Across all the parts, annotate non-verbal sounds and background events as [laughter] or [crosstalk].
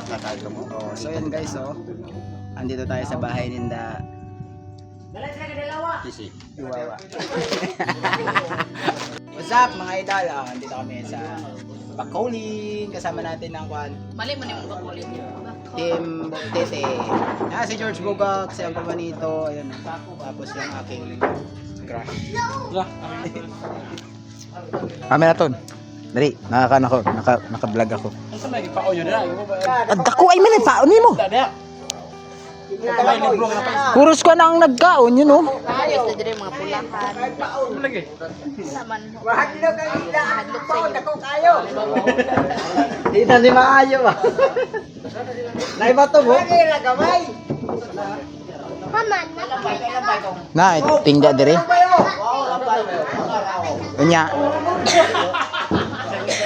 Are here. Oh, so yun guys, oh. Andito tayo sa bahay ninda. Kisi. Iwawa. [laughs] What's up mga idol? Ah, andito kami sa Bacolin. Kasama natin ang kwan. Mali mo ni mo bakulin. Team Tete. Ah, si George Bugak, si Uncle Manito, ayun. Tapos yung aking crush. Kami na ton. Dali, nakakan ako, naka, naka-vlog ako. Ang dako ay man paon mo. Kuros ko na ang nagkaon, yun oh. Ayos na dire mga pulahan. Saman. Mahadlok ang ila. Mahadlok sa Di na [laughs] di maayo ba? Nay ba to mo? Na, tingda dire. Unya.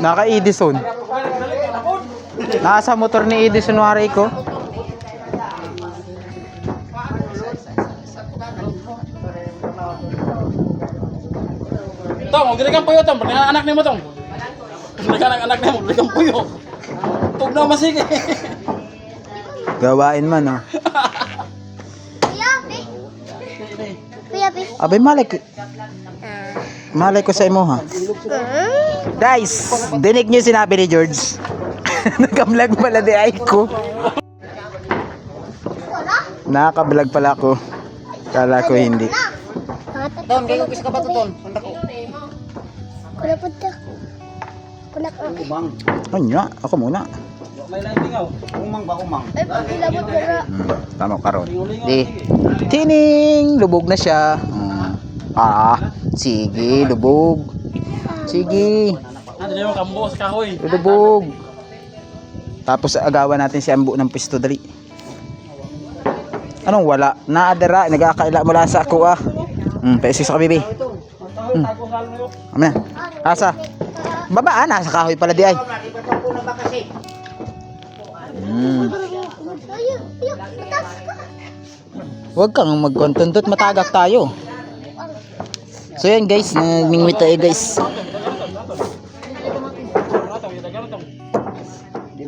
Naka Edison. Nasa motor ni Edison wari ko. Tong, giligang puyo tong, pernah anak ni mo tong. Giligang anak ni mo, giligang puyo. Tug na masige. Gawain man oh. Abay malay ko. Malay ko sa imo ha. Guys, dinig niyo sinabi ni George. [laughs] Naka-vlog pala di ay ko. Naka-vlog pala ako. Kala ko hindi. Don, kayo gusto ka ba ito, Don? Kuna po ito. Kuna po. Anya, ako muna. May laingaw. Ay, pagkilabot mo na. Hmm, tama karon. Di. Tining, lubog na siya. Hmm. Ah, sige, lubog. Sige, Ano mo kambo sa kahoy. lubog. Tapos agawan natin si Ambo ng pisto dali. Anong wala? Naadara, nagkakaila mula sa ako ah. Hmm, paisig sa kabibi. Hmm. Amen. Asa? Baba, ah, nasa kahoy pala di ay. Hmm. Ka. Huwag kang magkontundot, matagak tayo. So yan guys, nangingwit tayo guys.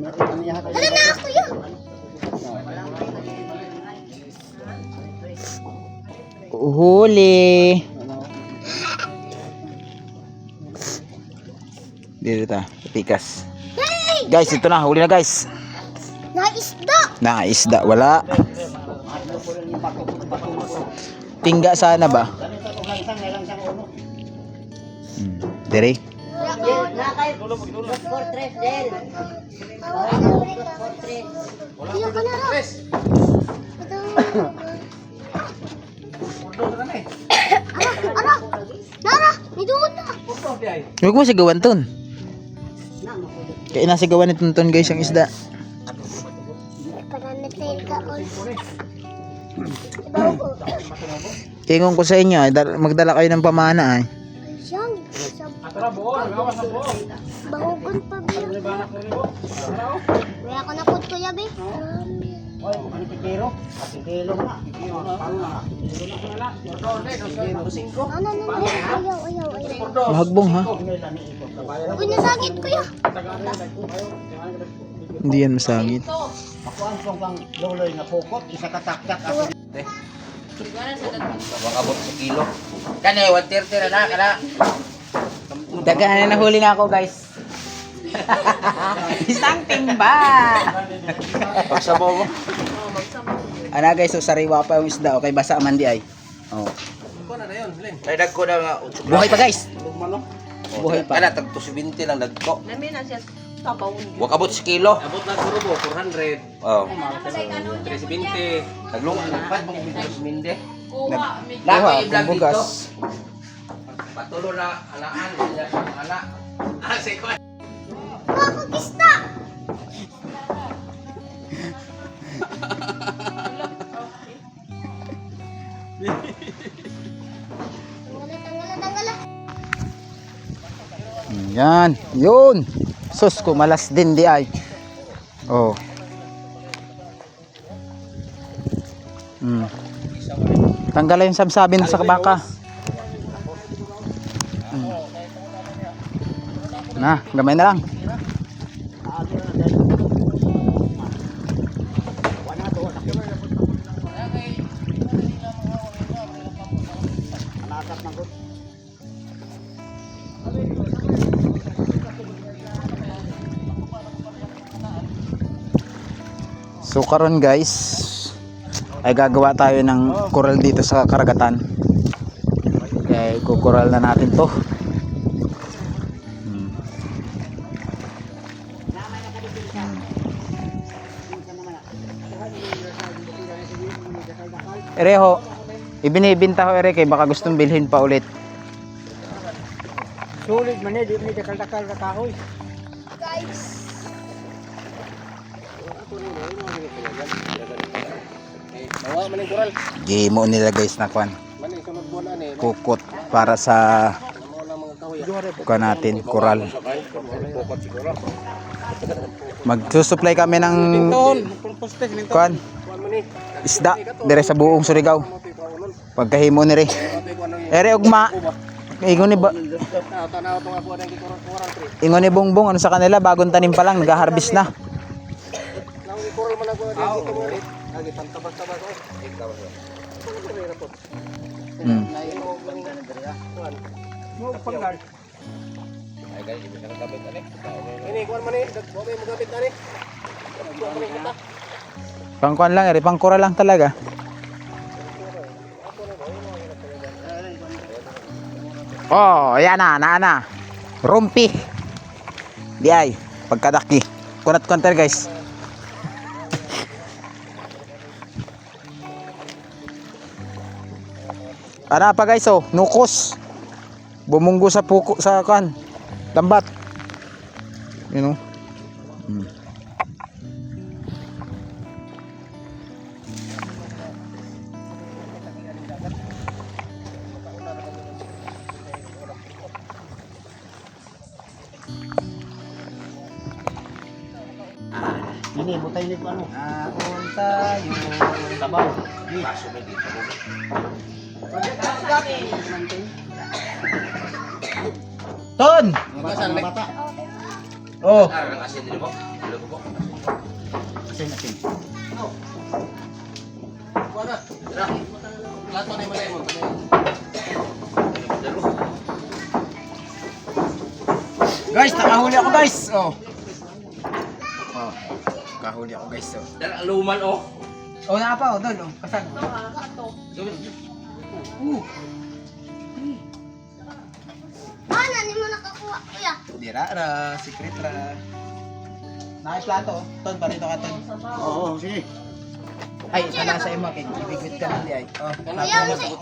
Hala na, kuya. Huli. Dito ta, pikas. Guys, ito na, huli na guys. Naisda! Naisda, wala. Tingga sana ba? Na. Huwag mo sigawan ton. Kaya nasigawan ni Tonton guys ang isda. Tingong ko sa inyo, dal- magdala kayo ng pamana ay. Bahugon pa biya. Kaya ako na po kuya be. Ano na Ayaw, ayaw, ayaw. Mahagbong ha? Uy, nasagit kuya. Hindi yan masangit. Sigara sa dagdag. Wakabot sa kilo. Kani, 130 na na, kana. Daghan na nahuli na ako guys. [laughs] Isang timba. Pagsabaw mo. Ana guys, so sariwa pa yung isda. Okay, basa man di ay. Oh. Ay, dagko na nga. Buhay pa guys. Buhay pa. Kana, tag 270 lang dagko. Namin na siya tabaw. Wakabot si kilo. Abot na puro po, 400. Oh. 320. Naglungan ng pad mong bitos minde. Kuha. may- bugas. Patulo na alaan. Niya sa mga anak. Ah, si Kwan. Tangala. Yan. Yun. Sus ko malas din di ay. Oh. Hmm. Tanggalin yung sabsabi na sa baka. Na, gamay na lang. So karon guys ay gagawa tayo ng coral dito sa karagatan. Kaya kukural na natin to. Ereho, ibinibinta ko ere kay baka gustong bilhin pa ulit. Sulit man eh, di mo dakal-dakal na kahoy. Guys. Bawa man yung kural. Gimo nila guys na kwan. Kukot para sa kwan natin, siguro. Magsusupply kami ng Kuan. Isda dire sa buong Surigao. Pagkahimo ni re. Ere ugma. Ingon ni ba, ingon ni Bongbong ano sa kanila bagong tanim pa lang nag-harvest na. Hmm. Ini kuan man ni, dagbo may Pangkuan lang ere, pang coral lang talaga. Oh, ayan na, na na. Rumpi. Di pagkadaki. Kunat kunter guys. Ana pa guys oh, nukos. Bumunggo sa puko sa kan. Lambat. You know. Hmm. Ini butay ni ano. Aon tayo. Tabaw. Paso na dito. Ton! Magasan na bata. Oh. Ah, ang asin din po. Ano po? Asin, asin. Kuan na. Dira. Lato na malay mo. Guys, nakahuli ako guys. Oh. Nakahuli ako guys. Oh. Dara luman oh. Oh, na pa oh, doon oh. Kasan? Ano, ni mo nakakuha, kuya? Dira ra, secret ra. Nakay plato oh. Ton, parito ka ton. Oo, sige. Ay, kana sa imo kay ibigwit ka na ay. Oh. Kuya, unsay?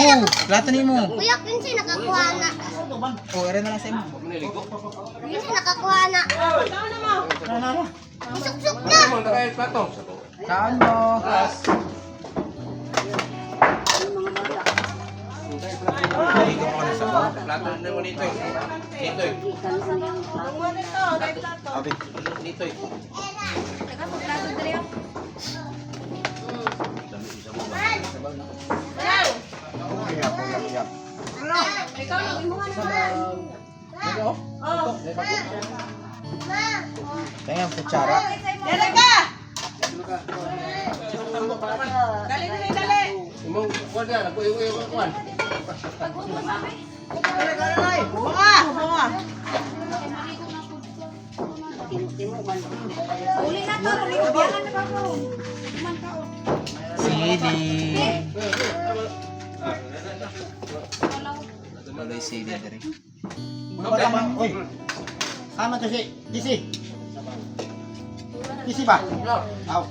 Oh, plato nimo. Kuya, kinsay nakakuha na? Oh, ere na lang sa imo. Kinsay nakakuha na? Isuksok na! Saan mo? Plato na mo dito eh. Dito eh. Dito eh. Kaya kutsara. Imong kuan na, ako iyo iyo kuan. Uli na to, uli ko. Yan na ba ko? Man ka o. Sili. Tuloy sili diri. Wala man. Uy. Sama to si Disi. Disi ba? Aw.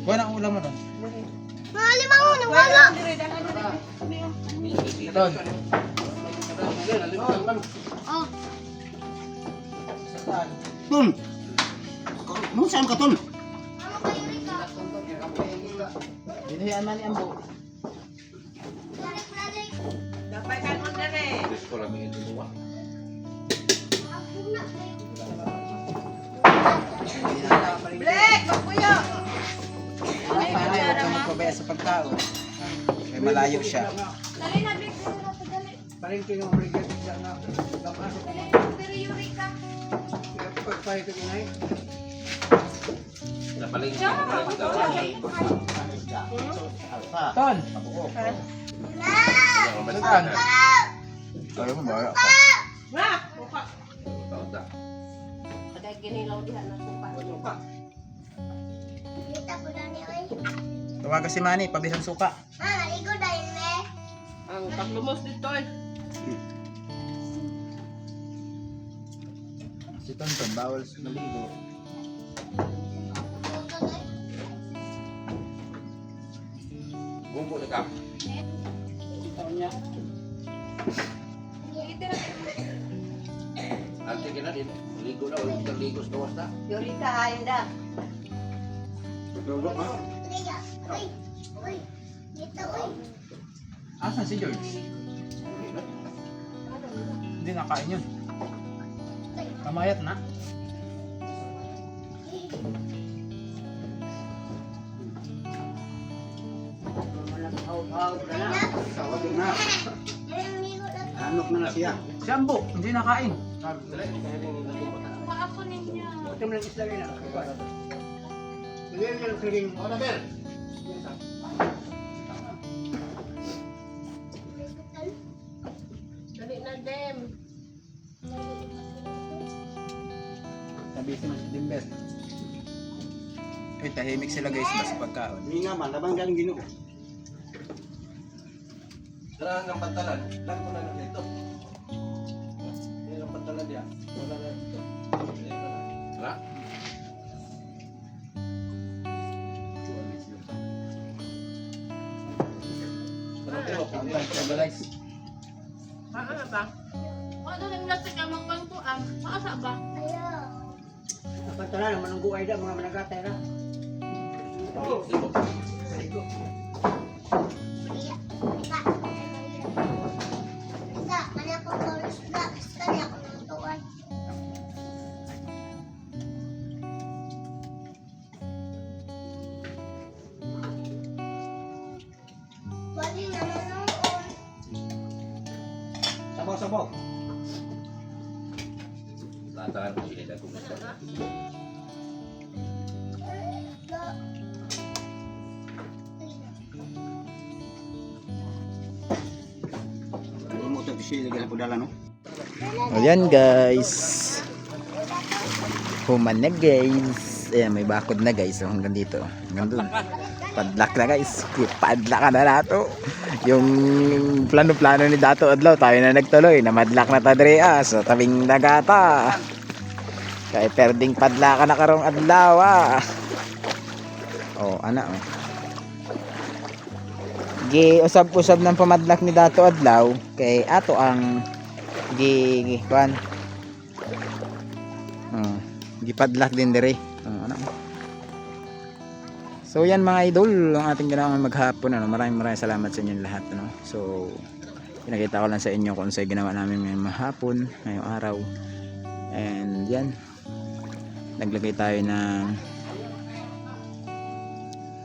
Kuha ang ulam mo doon. Mga limang mo, nawala. Doon. Oh, Tun. Mo saan ka tun? Dinayaan man ni Ambo. Balik-balik. Gusto lang yung dalawa. Ako na, eh. Paano huwag ka magpabaya sa pagkaon? May malayo siya. Dali na, Rick. Dali na, dali. Palengke ng obligat sa na. Na, pero yung Rika. Pagpay ko kinay. Napaling Ton! Balikan. Ayaw mo ba? Tauta. Kada ginilaw diha na suka. Kita ko na ni Oy. Tawag ka si Manny, pabisang suka. Ah, naligo dahil me. Ang paglumos dito eh. Si Tonton, bawal maligo. Bumbo na ka. Ante ka na din. Ligo na. Huwag kang ligo sa kawas na. Yorita hayo da. Rika. Uy. Uy. Dito, uy. Asan si George? Hindi nakain yun. Kamayat na. Tawag na. Dali, naligo na. Anok na na siya. Si Ambo, hindi nakain. Paako ninyo. Ito mo lang isla rin ah. Sige, sige, sige. Ano, Bel? Dali na dem. Sabi si Mas Dimber. Uy, tahimik sila guys, basta pagkaon. Hindi nga man, labang galing ginoo. Dala ng pantalan. Lang mo na lang dito. Yan ang pantalan niya. Wala na dito. Wala. guys. Maa ba? Ano nang nasa ka magbantuan? Maasa ba? Pantala na, manunggu ay da, mga managatay na. Ligo. Ayan guys. Human na guys. Ayan, may bakod na guys. So, hanggang dito. Hanggang doon. Padlak na guys. Padlak na nato. Yung plano-plano ni Dato Adlaw, tayo na nagtuloy. Namadlak na tadrea sa tabing nagata. Kaya perding padlaka na karong adlaw ah. Oh, ana oh. Gi usab-usab ng pamadlak ni Dato Adlaw kay ato ang gi gi kuan. Oh, gipadlak din dire. Oh, ano. So yan mga idol, ang ating ginawa maghapon ano. Maraming maraming salamat sa inyong lahat ano. So pinakita ko lang sa inyo kung sa ginawa namin ngayong mahapon, ngayong araw. And yan. Naglagay tayo ng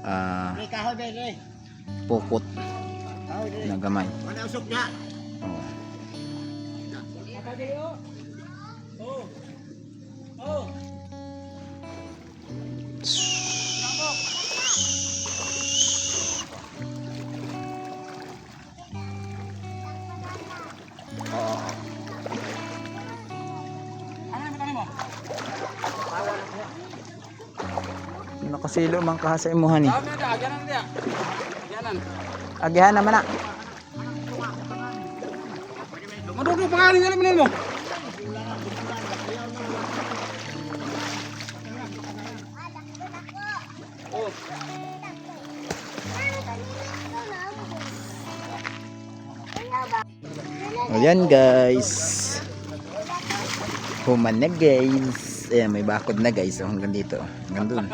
ah eh pukot na gamay oh. Nakasilo man kahasa imuhan ni. Eh. Agihan naman na. Madudog pa kanin galing mo. Ayan guys. Human na guys. Ayan, may bakod na guys. So, hanggang dito. Hanggang dun.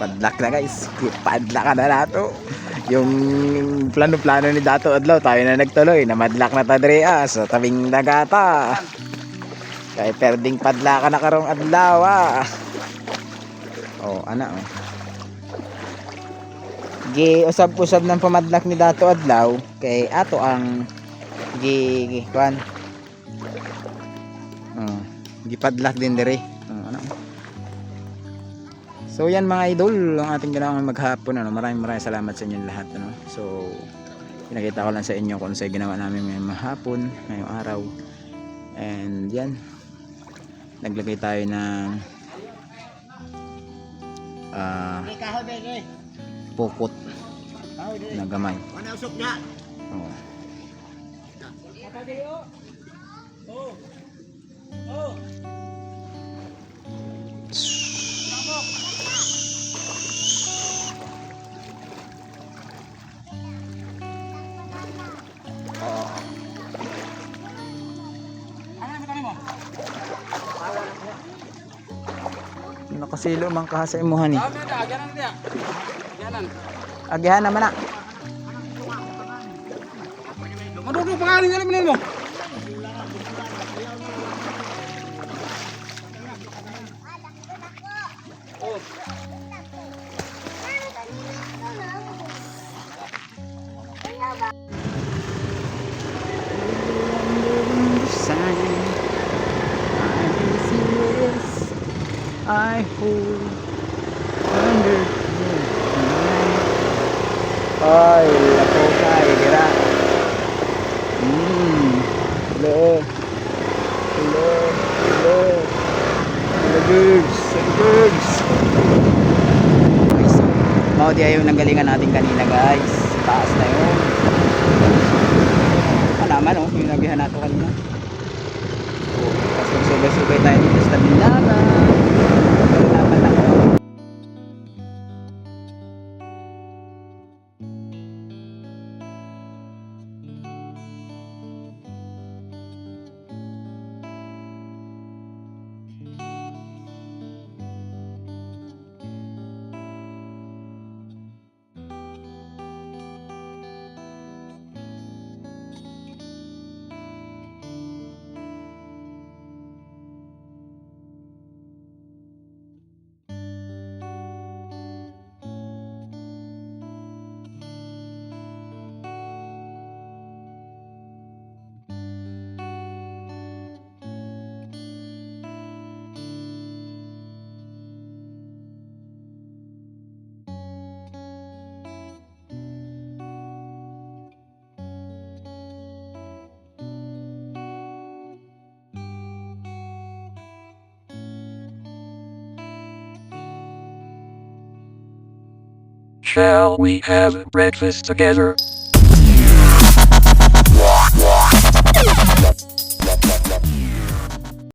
Padlock na guys. Padlock na nato. Yung plano-plano ni Dato Adlaw, tayo na nagtuloy. Namadlock na tadrea sa tabing nagata. Kaya perding padlaka na karong adlaw ah. Oh, ana oh. Gi usab-usab ng pamadlak ni Dato Adlaw kay ato ang gi gi kuan. Oh, gipadlak din dire. Oh. So yan mga idol, ang ating ginawang maghapon ano. Maraming maraming salamat sa inyong lahat ano. So pinakita ko lang sa inyo kung sa ginawa namin ngayong mahapon, ngayong araw. And yan. Naglagay tayo ng ah pukot na gamay. Oh. Ano Nakasilo man ka sa imuhan ni. Agihan naman na. Madudog pa kanin galing mo. I hold Shall we have breakfast together?